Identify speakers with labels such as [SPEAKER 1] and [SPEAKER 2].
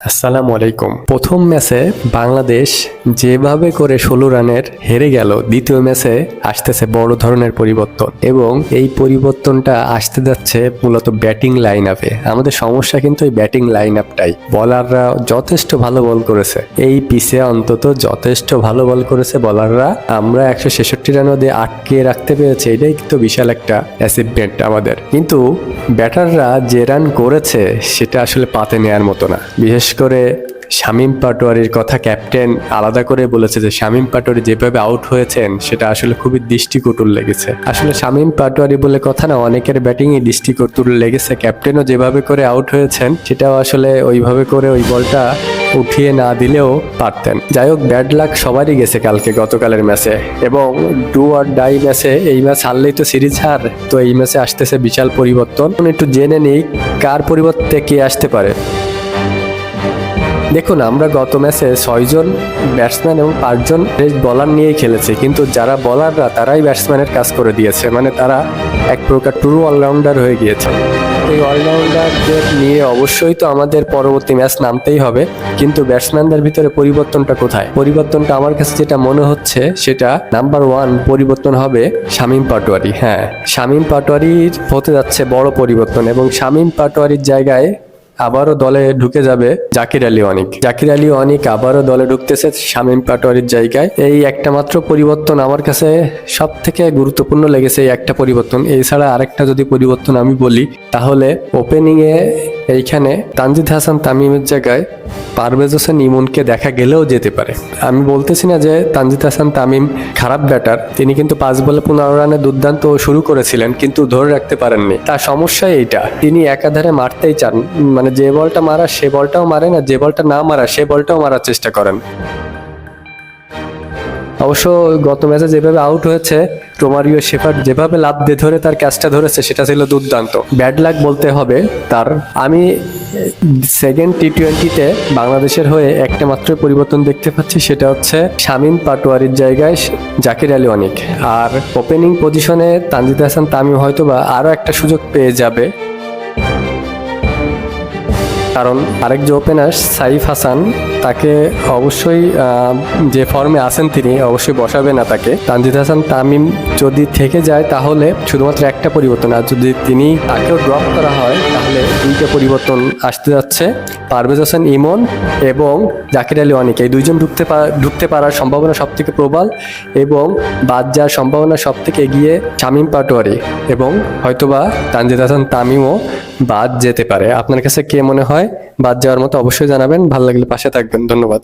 [SPEAKER 1] আসসালামু আলাইকুম। প্রথম ম্যাচে বাংলাদেশ যেভাবে করে ষোলো রানের হেরে গেল, দ্বিতীয় ম্যাচে আসতেছে বড় ধরনের পরিবর্তন এবং এই পরিবর্তনটা আসতে যাচ্ছে মূলত ব্যাটিং লাইন আপে আমাদের সমস্যা কিন্তু এই ব্যাটিং লাইন আপটাই বলাররা যথেষ্ট ভালো বল করেছে। এই পিসে অন্তত যথেষ্ট ভালো বল করেছে বলাররা। আমরা একশো ছেষট্টি নদে আটকে রাখতে পেরেছে, এটাই কিন্তু বিশাল একটা অ্যাচিভমেন্ট আমাদের। কিন্তু ব্যাটাররা যে রান করেছে, সেটা আসলে পাতে নেয়ার মতো না। বিশেষ করে শামীম পাটোয়ারির কথা ক্যাপ্টেন আলাদা করে বলেছে যে শামীম পাটোয়ারি যেভাবে আউট হয়েছেন, সেটা আসলে খুবই দৃষ্টিকটুর লেগেছে। আসলে শামীম পাটোয়ারি বলে কথা না, অনেকের ব্যাটিংয়ে দৃষ্টিকটুর লেগেছে। ক্যাপ্টেনও যেভাবে করে আউট হয়েছেন, সেটাও আসলে ওইভাবে করে ওই বলটা উঠিয়ে না দিলেও পারতেন। যাই হোক ব্যাড লাক সবারই গেছে কালকে গতকালের ম্যাচে এবং ডু আর ডাই ম্যাচে এই ম্যাচ হারলেই তো সিরিজ হার, তো এই ম্যাচে আসতেছে বিশাল পরিবর্তন। একটু জেনে নিই, কার পরিবর্তে কে আসতে পারে। দেখুন, আমরা গত ম্যাচে ছয়জন ব্যাটসম্যান এবং পাঁচজন বলার নিয়েই খেলেছি, কিন্তু যারা বলাররা তারাই ব্যাটসম্যানের কাজ করে দিয়েছে। মানে তারা এক প্রকার ট্রু অলরাউন্ডার হয়ে গিয়েছে। এই অলরাউন্ডারদের নিয়ে অবশ্যই তো আমাদের পরবর্তী ম্যাচ নামতেই হবে, কিন্তু ব্যাটসম্যানদের ভিতরে পরিবর্তনটা কোথায়? পরিবর্তনটা আমার কাছে যেটা মনে হচ্ছে, সেটা নাম্বার ওয়ান পরিবর্তন হবে শামীম পাটোয়ারি। হ্যাঁ শামীম পাটোয়ারির হতে যাচ্ছে বড় পরিবর্তন এবং শামীম পাটোয়ারির জায়গায় আবারও দলে ঢুকে যাবে জাকির আলী অনিক। জাকির আলী অনিক আবারও দলে ঢুকতেছে শামীম পাটোয়ারির জায়গায়। এই একটা মাত্র পরিবর্তন আমার কাছে সব থেকে গুরুত্বপূর্ণ লেগেছে এই একটা পরিবর্তন। এছাড়া আরেকটা যদি পরিবর্তন আমি বলি, তাহলে ওপেনিং এ এইখানে তানজিদ হাসান তামিমের জায়গায় পারভেজ হোসেন ইমনকে দেখা গেলেও যেতে পারে। আমি বলতেছি না যে তানজিদ হাসান তামিম খারাপ ব্যাটার তিনি কিন্তু পাঁচ বলে পনেরো রানে দুর্দান্ত শুরু করেছিলেন, কিন্তু ধরে রাখতে পারেননি। তার সমস্যা এইটা, তিনি একাধারে মারতেই চান মানে যে বলটা মারা, সে বলটাও মারে না, যে বলটা না মারা, সে বলটাও মারার চেষ্টা করেন। অবশ্য গত ম্যাচে যেভাবে আউট হয়েছে, রোমারিও শেফার্ড যেভাবে লাভ দিয়ে ধরে তার ক্যাচটা ধরেছে, সেটা ছিল দুর্দান্ত। ব্যাড লাক বলতে হবে তার। আমি সেকেন্ড টি টোয়েন্টিতে বাংলাদেশের হয়ে একটা মাত্র পরিবর্তন দেখতে পাচ্ছি, সেটা হচ্ছে শামীম পাটোয়ারির জায়গায় জাকির আলী অনিক। আর ওপেনিং পজিশনে তানজিদ হাসান তামিম হয়তোবা আরও একটা সুযোগ পেয়ে যাবে। কারণ আরেক যে ওপেনার সাইফ হাসান, তাকে অবশ্যই যে ফর্মে আছেন তিনি, অবশ্যই বসাবে না তাকে। তানজিদ হাসান, তামিম যদি থেকে যায়, তাহলে শুধুমাত্র একটা পরিবর্তন, আর যদি তিনি তাকেও ড্রপ করা হয়, তাহলে দুইটা পরিবর্তন আসতে যাচ্ছে। পারভেজ হোসেন, ইমন এবং জাকির আলী অনিক, এই দুইজন ঢুকতে ঢুকতে পারার সম্ভাবনা সব থেকে প্রবল এবং বাদ যাওয়ার সম্ভাবনা সব থেকে এগিয়ে শামীম পাটোয়ারি এবং হয়তোবা তানজিদ হাসান, তামিমও বাদ যেতে পারে। আপনার কাছে কে মনে হয় বাদ যাওয়ার মতো অবশ্যই জানাবেন। ভালো লাগলে পাশে থাকবেন। ধন্যবাদ।